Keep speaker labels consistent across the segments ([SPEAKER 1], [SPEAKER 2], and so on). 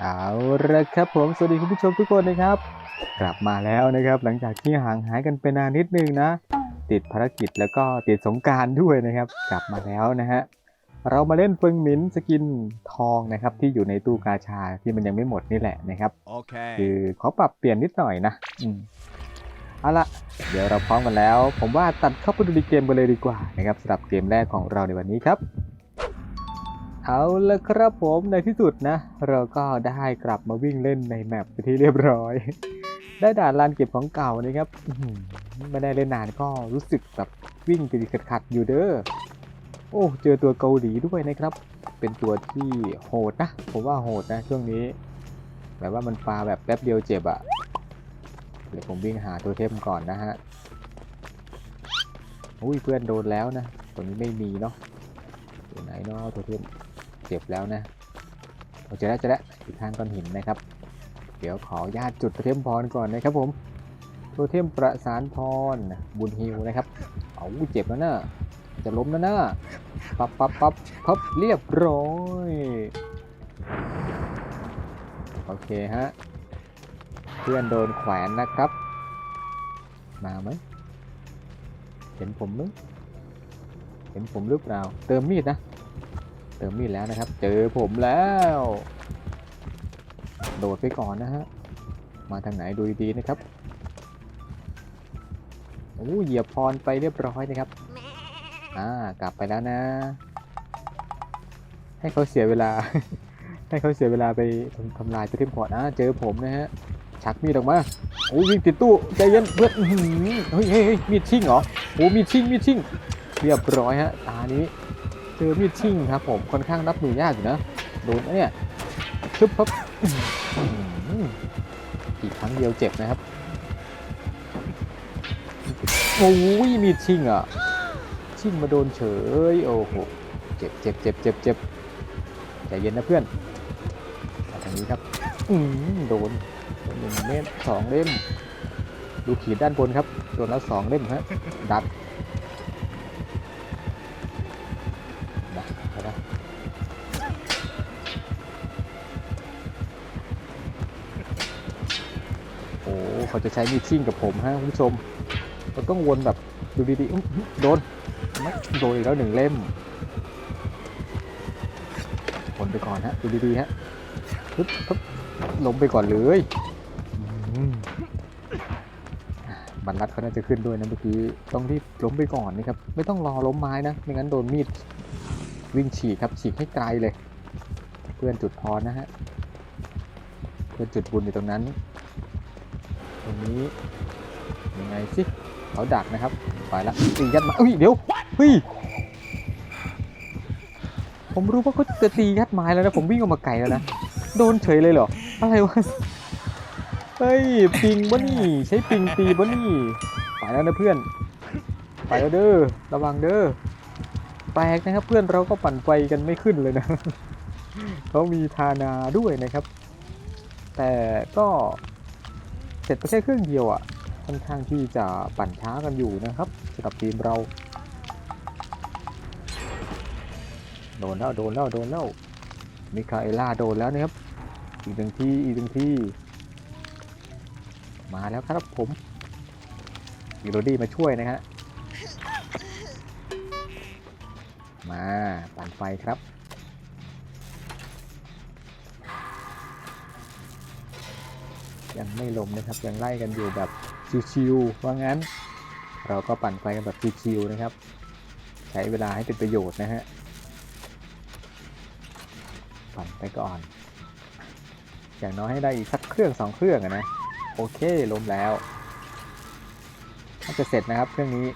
[SPEAKER 1] เอาละครับผมสวัสดีคุณผู้ชมทุกคนนะครับ กลับมาแล้วนะครับหลังจากที่ห่างหายกันไปนานนิดนึงนะ ติดภารกิจแล้วก็ติดสงกรารด้วยนะครับ กลับมาแล้วนะฮะเรามาเล่นเฟิงหมินสกินทองนะครับ ที่อยู่ในตู้กาชาที่มันยังไม่หมดนี่แหละนะครับ
[SPEAKER 2] Okay.
[SPEAKER 1] คือเขาปรับเปลี่ยนนิดหน่อยนะอืมเอาละเดี๋ยวเราพร้อมกันแล้ว ผมว่าตัดเข้าไปดูในเกมกันเลยดีกว่านะครับสำหรับเกมแรกของเราในวันนี้ครับ เอาละครับผมในที่สุดนะ เราก็ได้กลับมาวิ่งเล่นในแมปไปที่เรียบร้อย ได้ด่านลานเก็บของเก่านะครับไม่ได้เล่นนานก็รู้สึกแบบวิ่งติดขัดๆอยู่เด้อโอ้เจอตัวเกาหลีด้วยนะครับ เป็นตัวที่โหดนะผมว่าโหดนะช่วงนี้แบบว่ามันปาแบบแป๊บเดียวเจ็บอะเดี๋ยวผมวิ่งหาตัวเทมก่อนนะฮะอุ้ยเพื่อนโดนแล้วนะตัวนี้ไม่มีเนาะตัวไหนเนาะตัวเทม เจ็บแล้วนะเราจะได้จะได้อยู่ทางก้อนหินนะครับ เดี๋ยวขอญาตจุดตัวเทมพรก่อนนะครับผมตัวเทมประสานพรบุญฮิวนะครับเอาเจ็บแล้วนะจะล้มแล้วนะปับปับปับพับเรียบร้อยโอเคฮะเพื่อนโดนแขวนนะครับ มาไหมเห็นผมไหมเห็นผมหรือเปล่า เติมมีดนะ เติมมีดแล้วนะครับ เจอผมแล้ว โดดไปก่อนนะฮะ มาทางไหนดูดีๆนะครับโอ้เหยียบพรไปเรียบร้อยนะครับ อ่า กลับไปแล้วนะ ให้เขาเสียเวลา ให้เขาเสียเวลาไปทำทำลายตัวเทมพอร์ตนะเจอผมนะฮะ ชักมีดออกมาโอ้ยวิ่งติดตู้ใจเย็นเพื่อนเฮ้ยเฮ้ยเฮ้ยมีดชิ่งเหรอโอ้มีดชิ่งมีดชิ่ง เรียบร้อยฮะ ตานี้ เจอมีดชิ่งครับผมค่อนข้างรับมือยากอยู่นะโดนนะเนี่ยชึบปั๊บอีกครั้งเดียวเจ็บนะครับโอ้ยมีดชิ่งอะชิ่งมาโดนเฉยโอ้โหเจ็บเจ็บเจ็บเจ็บเจ็บใจเย็นนะเพื่อนทางนี้ครับอืมโดนหนึ่งเม็ดสองเล่มดูขีดด้านบนครับโดนแล้วสองเล่มฮะดัดดั เขาจะใช้มีดชิ่งกับผมฮะคุณผู้ชมเราต้องวนแบบดูดีๆอุ๊ยโดนไม่โดนอีกแล้วหนึ่งเล่มวนไปก่อนฮะดูดีๆฮะปึ๊บปึ๊บล้มไปก่อนเลยบรรลัดเขาน่าจะขึ้นด้วยนะเมื่อกี้ต้องรีบล้มไปก่อนนะครับ ไม่ต้องรอล้มไม้นะ ไม่งั้นโดนมีดวิ่งฉีกครับฉีกให้ไกลเลย เพื่อนจุดพรนะฮะ เพื่อนจุดบุญอยู่ตรงนั้น ตรงนี้ยังไงสิเขาดักนะครับไปละตียัดมาเอ้ยเดี๋ยวเฮ้ยผมรู้ว่าเขาจะตียัดไม้แล้วนะผมวิ่งออกมาไกลแล้วนะโดนเฉยเลยเหรออะไรวะเฮ้ยปิงบะนี่ใช้ปิงตีบะนี่ไปแล้วนะเพื่อนไปแล้วเด้อระวังเด้อแปลกนะครับเพื่อนเราก็ปั่นไฟกันไม่ขึ้นเลยนะเขามีทานาด้วยนะครับ แต่ก็ เสร็จไปแค่เครื่องเดียวอะ่ะค่อนข้างที่จะปั่นช้ากันอยู่นะครับสำหรับทีมเรา โดนแล้วโดนแล้วโดนแล้วมิคาเอล่าโดนแล้วนะครับ อีกหนึ่งที่อีกหนึ่งที่ มาแล้วครับผมอีโรดี้มาช่วยนะฮะมาปั่นไฟครับ ยังไม่ลมนะครับยังไล่กันอยู่แบบชิวๆว่างั้น เราก็ปั่นไฟกันแบบชิวๆนะครับ ใช้เวลาให้เป็นประโยชน์นะฮะปั่นไปก่อน อย่างน้อยให้ได้อีกสักเครื่องสองเครื่องนะโอเคล้มแล้วน่าจะเสร็จนะครับเครื่องนี้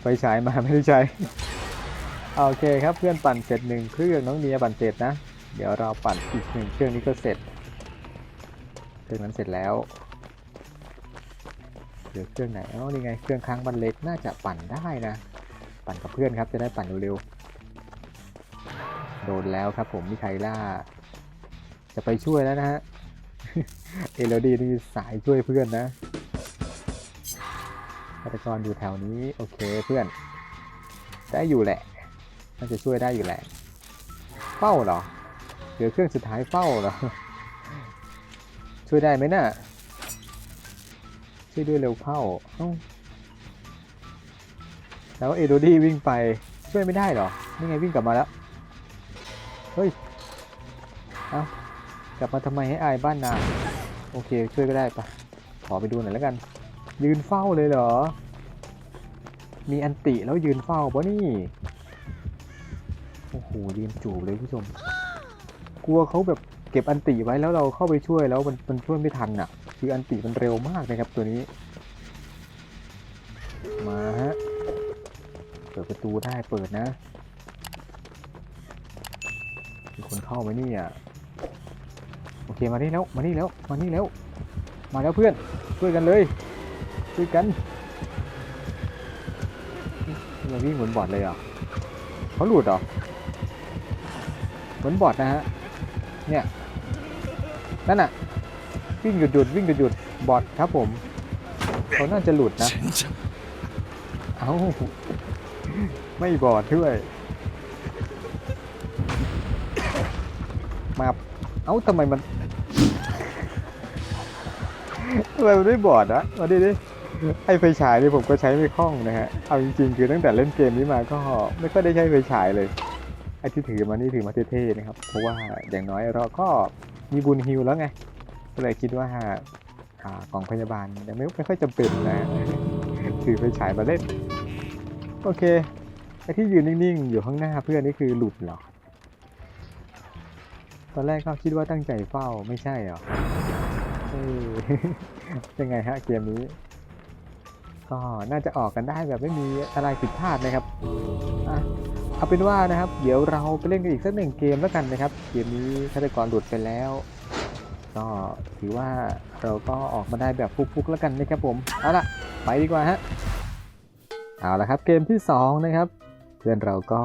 [SPEAKER 1] ไฟฉายมาไม่ได้ใช้โอเคครับเพื่อนปั่นเสร็จหนึ่งเครื่องน้องเนียปั่นเสร็จนะ เดี๋ยวเราปั่นอีกหนึ่งเครื่องนี้ก็เสร็จ เครื่องนั้นเสร็จแล้วเหลือเครื่องไหนอ๋อนี่ไงเครื่องค้างบันเล็กน่าจะปั่นได้นะ ปั่นกับเพื่อนครับจะได้ปั่นเร็วๆโดนแล้วครับผมมิไคล่า จะไปช่วยแล้วนะฮะเอโลดีนี่สายช่วยเพื่อนนะฆาตกรอยู่แถวนี้โอเคเพื่อน ได้อยู่แหละน่าจะช่วยได้อยู่แหละเป้าเหรอเหลือเครื่องสุดท้ายเฝ้าเหรอ ช่วยได้ไหมน่ะช่วยด้วยเร็วเข้าเอ้าแล้วเอโดดี้วิ่งไปช่วยไม่ได้เหรอนี่ไงวิ่งกลับมาแล้ว เฮ้ย เอากลับมาทำไมให้อายบ้านนา โอเคช่วยก็ได้ปะขอไปดูหน่อยแล้วกัน ยืนเฝ้าเลยเหรอ มีอันติแล้วยืนเฝ้าปะนี่ โอ้โหยืนจูบเลยผู้ชม กลัวเขาแบบ เก็บอันติไว้แล้วเราเข้าไปช่วยแล้วมันมันช่วยไม่ทันอะ คืออันติมันเร็วมากนะครับตัวนี้ มาฮะ เปิดประตูได้เปิดนะมีคนเข้ามเนี่ยโอเคมานี่แล้วมานี่แล้วมานี่แล้ว มาแล้วเพื่อนช่วยกันเลยช่วยกันเราวิ่งเหมือนบอดเลยเหรอเขาหลุดหรอเหมือนบอดนะฮะ เนี่ย นั่นน่ะ วิ่งหยุดหยุดวิ่งหยุดหยุดบอดครับผมเขาน่าจะหลุดนะ
[SPEAKER 2] 젠장
[SPEAKER 1] เอ้า ไม่บอดด้วย มา เอ้าทำไมมันทำไมมันไม่บอดอะมาดิดิไอไฟฉายนี่ผมก็ใช้ไม่คล่องนะฮะ เอาจริงๆ คือตั้งแต่เล่นเกมนี้มาก็ไม่ค่อยได้ใช้ไฟฉายเลย ไอที่ถือมานี่ถือมาเท่ๆนะครับ เพราะว่าอย่างน้อยเราก็ มีบุญฮิวแล้วไงก็เลยคิดว่าอ่ากล่องพยาบาลยังไม่ไม่ค่อยจำเป็นนะถือไฟฉายมาเล่น โอเคไอที่ยืนนิ่งๆ อยู่ข้างหน้าเพื่อนนี่คือหลุดเหรอ ตอนแรกก็คิดว่าตั้งใจเฝ้าไม่ใช่เหรอยังไงฮะเกมนี้ ก็น่าจะออกกันได้แบบไม่มีอะไรผิดพลาดนะครับ เอาเป็นว่านะครับ เดี๋ยวเราไปเล่นกันอีกสักหนึ่งเกมแล้วกันนะครับ เกมนี้ฆาตกรหลุดไปแล้ว ก็ถือว่าเราก็ออกมาได้แบบฟุกๆแล้วกันนะครับผม เอาล่ะ ไปดีกว่าฮะ เอาละครับ เกมที่ 2 นะครับ เพื่อนเราก็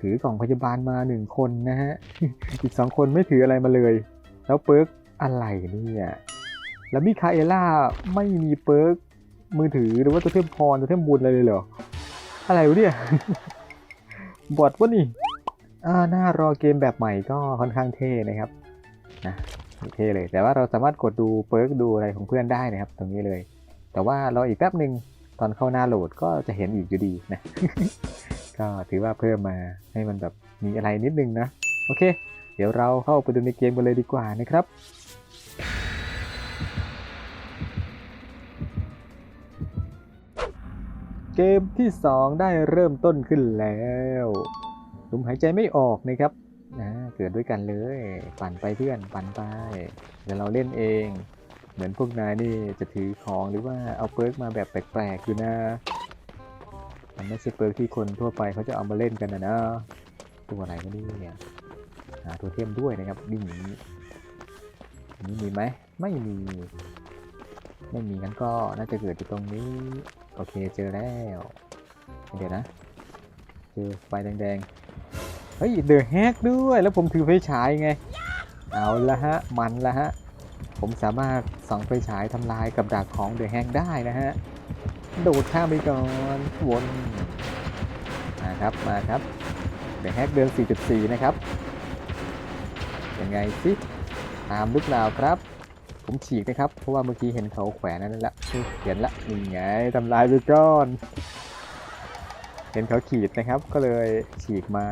[SPEAKER 1] ถือกล่องพยาบาลมา 1 คนนะฮะ อีก 2 คนไม่ถืออะไรมาเลย แล้วเปิร์กอะไรเนี่ยแล้วมิคาเอล่าไม่มีเปิร์กมือถือหรือว่าตัวเทมพรตัวเทมบุญอะไรเลยเหรอ อะไรวะเนี่ย บอดวะนี่อ่าหน้ารอเกมแบบใหม่ก็ค่อนข้างเท่นะครับนะเท่เลย แต่ว่าเราสามารถกดดูเปิร์กดูอะไรของเพื่อนได้นะครับ ตรงนี้เลย แต่ว่ารออีกแป๊บหนึ่งตอนเข้าหน้าโหลดก็จะเห็นอีกอยู่ดีนะ ก็ถือว่าเพิ่มมาให้มันแบบมีอะไรนิดนึงนะ โอเค เดี๋ยวเราเข้าไปดูในเกมกันเลยดีกว่านะครับ กมที่ 2 ได้เริ่มต้นขึ้นแล้วลมหายใจไม่ออกนะครับนะเกิดด้วยกันเลย ปั่นไปเพื่อน ปั่นไปเดี๋ยวเราเล่นเอง เหมือนพวกนายนี่จะถือของหรือว่าเอาเปิร์กมาแบบแปลกๆอยู่นะมันไม่ใช่เปิร์กที่คนทั่วไปเขาจะเอามาเล่นกันนะนะตัวอะไรก็นี่เนี่ยหาตัวเทมด้วยนะครับวิ่งนี้นนี้มีไหมไม่มี ไม่มีงั้นก็น่าจะเกิดอยู่ตรงนี้ โอเคเจอแล้ว เดี๋ยวนะเจอไฟแดงๆ เฮ้ยเดือแฮกด้วย แล้วผมถือไฟฉายไง เอาละฮะ มันละฮะ ผมสามารถส่องไฟฉายทำลายกับดักของเดือแฮกได้นะฮะ โดดข้ามไปก่อน วนมาครับ มาครับเดือแฮกเดิน4.4 นะครับ ยังไงสิตามหรือเปล่าครับ ผมฉีกนะครับ เพราะว่าเมื่อกี้เห็นเขาแขวนนั่นแหละนี่เห็นละนี่ไงทำลายไปก่อน เห็นเขาขีดนะครับ ก็เลยฉีกมา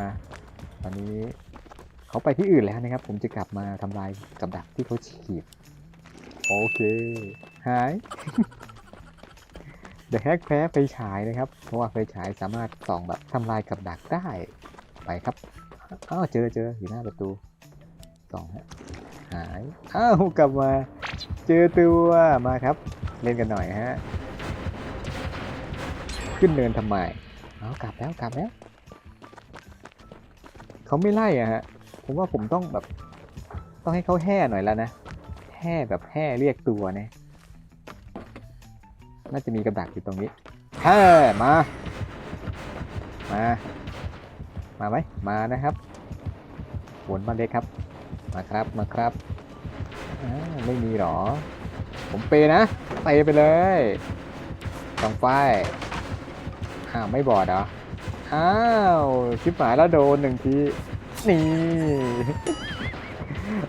[SPEAKER 1] ตอนนี้เขาไปที่อื่นแล้วนะครับ ผมจะกลับมาทำลายกับดักที่เขาฉีดโอเค หายเดอะแฮกแพ้ไฟฉายนะครับ เพราะว่าไฟฉายสามารถส่องแบบทำลายกับดักได้ ไปครับอ้าวเจอเจออยู่หน้าประตูส่องฮะ หาย อ้าวกลับมา เจอตัวมาครับ เล่นกันหน่อยฮะ ขึ้นเนินทำไมเอากลับแล้วกลับแล้ว เขาไม่ไล่อะฮะ ผมว่าผมต้องแบบ ต้องให้เขาแห่หน่อยแล้วนะ แห่แบบแห่เรียกตัวเนี่ยน่าจะมีกระดักอยู่ตรงนี้แห่มา มา มาไหมมานะครับวนมาเลยครับ มาครับมาครับไม่มีหรอ ผมเปย์นะเปไปเลยสองไฟอ้าวไม่บอดเหรอ อ้าวชิบหายแล้วโดนหนึ่งที นี่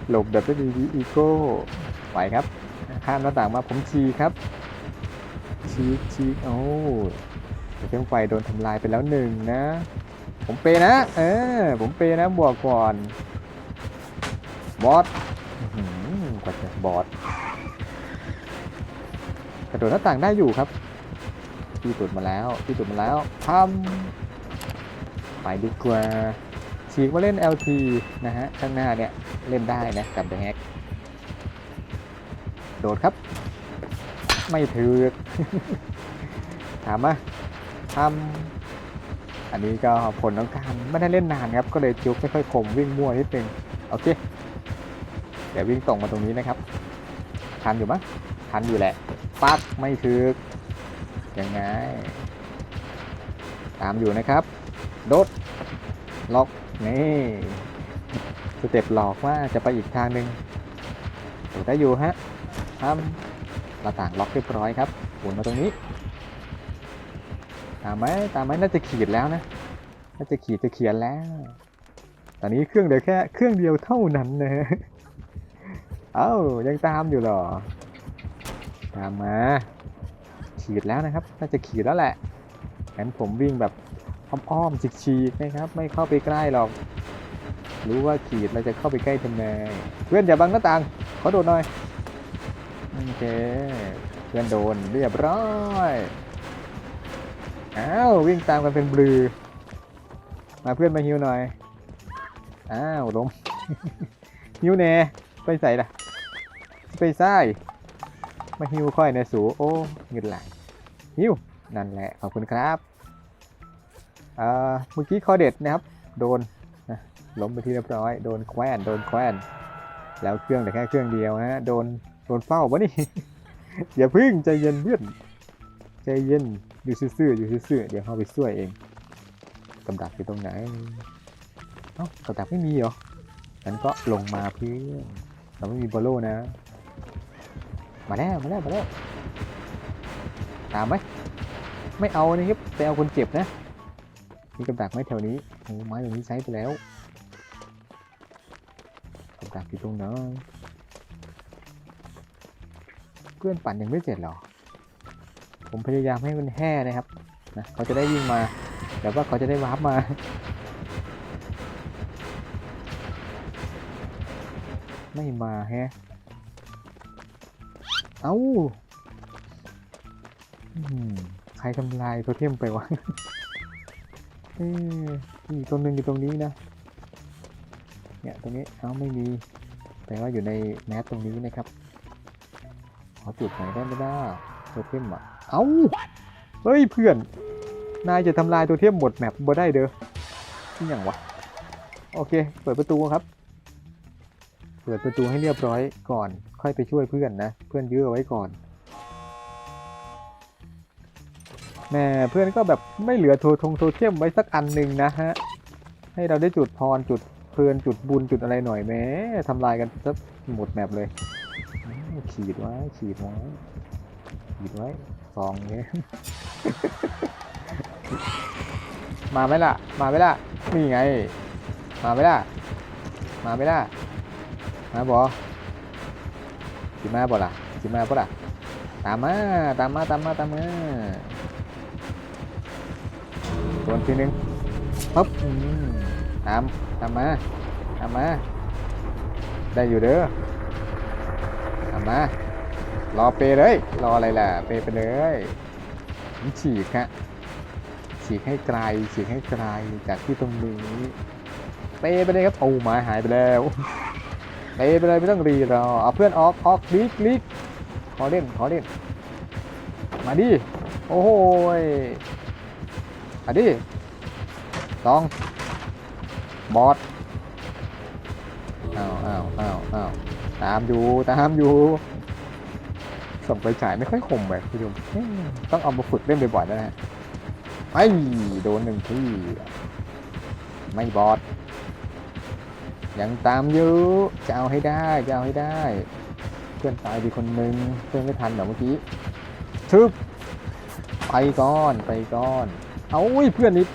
[SPEAKER 1] หลบแบบไม่มีอีโก้ไหวครับ ข้ามหน้าต่างมาผมชีครับชีชีโอ้เครื่องไฟโดนทำลายไปแล้วหนึ่งนะ ผมเปย์นะ เออ ผมเปย์นะบวกก่อน บอสกว่าจะบอสกระโดดหน้าต่างได้อยู่ครับพี่ตุดมาแล้วพี่ตุดมาแล้วทำไปดีกว่าฉีกมาเล่น LT นะฮะข้างหน้าเนี่ยเล่นได้นะกับ The Hack โดดครับ ไม่ถือถามมาทำอันนี้ก็ผลของการไม่ได้เล่นนานครับ ก็เลยจุกไม่ค่อยคมวิ่งมั่วนิดนึง โอเค เดี๋ยววิ่งตรงมาตรงนี้นะครับ ทันอยู่มั้ยทันอยู่แหละ ปั๊บไม่ถึกยังไง ตามอยู่นะครับ โดด ล็อก นี่สเต็ปหลอกว่าจะไปอีกทางหนึ่งโดดได้อยู่ฮะทำหน้าต่างล็อกเรียบร้อยครับหมุนมาตรงนี้ ตามไหมตามไหมน่าจะขีดแล้วนะ น่าจะขีดจะเขียนแล้ว ตอนนี้เครื่องเหลือแค่เครื่องเดียวเท่านั้นนะฮะ เอ้ายังตามอยู่หรอ ตามมา ขีดแล้วนะครับ น่าจะขีดแล้วแหละงั้นผมวิ่งแบบอ้อมๆฉีกๆนะครับ ไม่เข้าไปใกล้หรอก รู้ว่าขีดเราจะเข้าไปใกล้ทำไมเพื่อนอย่าบังหน้าต่างขอโดดหน่อยโอเคเพื่อนโดนเรียบร้อยอ้าววิ่งตามกันเป็นบลือ มาเพื่อนมาฮิวหน่อย อ้าวล้ม ฮิวเน่ไปใส่ละ ไปใส่มาฮิวค่อยในสูโอ้เงินไหลฮิวนั่นแหละขอบคุณครับเมื่อกี้คอเด็ดนะครับ โดนนะล้มไปที่เรียบร้อย โดนแควนโดนแควนแล้วเครื่องแต่แค่เครื่องเดียวฮะโดนโดนเฝ้าวะนี่อย่าพึ่งใจเย็นเพื่อนใจเย็นอยู่ซื่อๆอยู่ซื่อๆเดี๋ยวเข้าไปช่วยเองกำดักอยู่ตรงไหนเอ้ากำดักไม่มีเหรองั้นก็ลงมาเพื่อนเราไม่มีบอลโลนะ มาแล้วมาแล้วมาแล้วตามไหมไม่เอานะครับไปเอาคนเจ็บนะมีกำดักไหมแถวนี้โอ้ไม้ตรงนี้ใช้ไปแล้วกำดักอยู่ตรงไหนเพื่อนปั่นยังไม่เสร็จหรอ ผมพยายามให้มันแห่นะครับนะเขาจะได้วิ่งมาแต่ว่าเขาจะได้วาร์ปมาไม่มาแฮะ เอ้าใครทำลายโทเทมไปวะเอ๊ะมีตัวหนึ่งอยู่ตรงนี้นะ เนี่ยตรงนี้เอ้าไม่มี แปลว่าอยู่ในแมสตรงนี้นะครับ ขอจุดไหนได้ไม่ได้โทเทมอะ เอ้า เฮ้ยเพื่อน นายจะทำลายโทเทมหมดแมปบ่ได้เด้อที่อย่างวะ โอเค เปิดประตูครับ ปิดประตูให้เรียบร้อยก่อน ค่อยไปช่วยเพื่อนนะ เพื่อนยื้อไว้ก่อนแหม่เพื่อนก็แบบไม่เหลือโททงโทเทมไว้สักอันหนึ่งนะฮะ ให้เราได้จุดพรจุดเพลินจุดบุญจุดอะไรหน่อยแม้ทำลายกันซะหมดแมปเลย ขีดไว้ขีดไว้ขีดไว้ซองเนี้ยมาไหมล่ะ มาไหมล่ะนี่ไง มาไหมล่ะ มาไหมล่ะ มาบอสิมาบ่ล่ะสิมาบ่ล่ะตามมาตามมาตามมาตามมาตัวทีหนึงปั๊บอืมตามตามมาตามมาได้อยู่เด้อตามมารอเปเลย รออะไรล่ะ เปไปเลยฉีกฮะฉีกให้ไกลฉีกให้ไกลจากที่ตรงนี้ เปไปเลยครับโอ้หมาหายไปแล้ว ไปไปเลยไม่ต้องรีรอเอาเพื่อนออกออกลีกลีกขอเล่นขอเล่น มาดิโอ้โหมาดิสองบอสอ้าวอ้าวอ้าวอ้าวตามอยู่ตามอยู่ส่งไปฉายไม่ค่อยคมแบบคุณผู้ชมต้องเอามาฝึกเล่นบ่อยๆนะฮะไอ้โดนหนึ่งที่ไม่บอส ยังตามอยู่จะเอาให้ได้จะเอาให้ได้ เพื่อนตายไปคนหนึ่งเพื่อนไม่ทันเหรอเมื่อกี้ทึบไปก่อนไปก่อน เอาอุ้ยเพื่อนนิด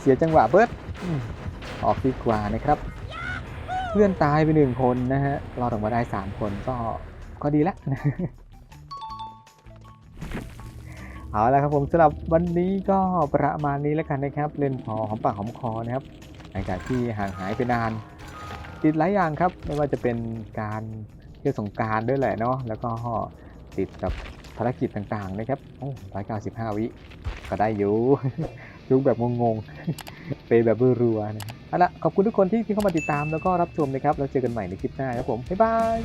[SPEAKER 1] เสียจังหวะเบิร์ดออกดีกว่านะครับ เพื่อนตายไปหนึ่งคนนะฮะรอดออกมาได้สามคนก็ก็ดีละเอาละครับผมสำหรับวันนี้ก็ประมาณนี้แล้วกันนะครับ เล่นพอหอมปากหอมคอนะครับ ลังจากที่ห่างหายไปนาน ติดหลายอย่างครับ ไม่ว่าจะเป็นการเที่ยวสงกรารด้วยแหละเนาะแล้วก็ติดกับภารกิจต่างๆนะครับโอ้ร้อยเก้าสิบห้าวิ ก็ได้อยู่ลุกแบบงงๆ เปย์แบบรัวๆนะเอาละขอบคุณทุกคนที่ที่เข้ามาติดตามแล้วก็รับชมนะครับ แล้วเจอกันใหม่ในคลิปหน้าครับผม บ๊ายบาย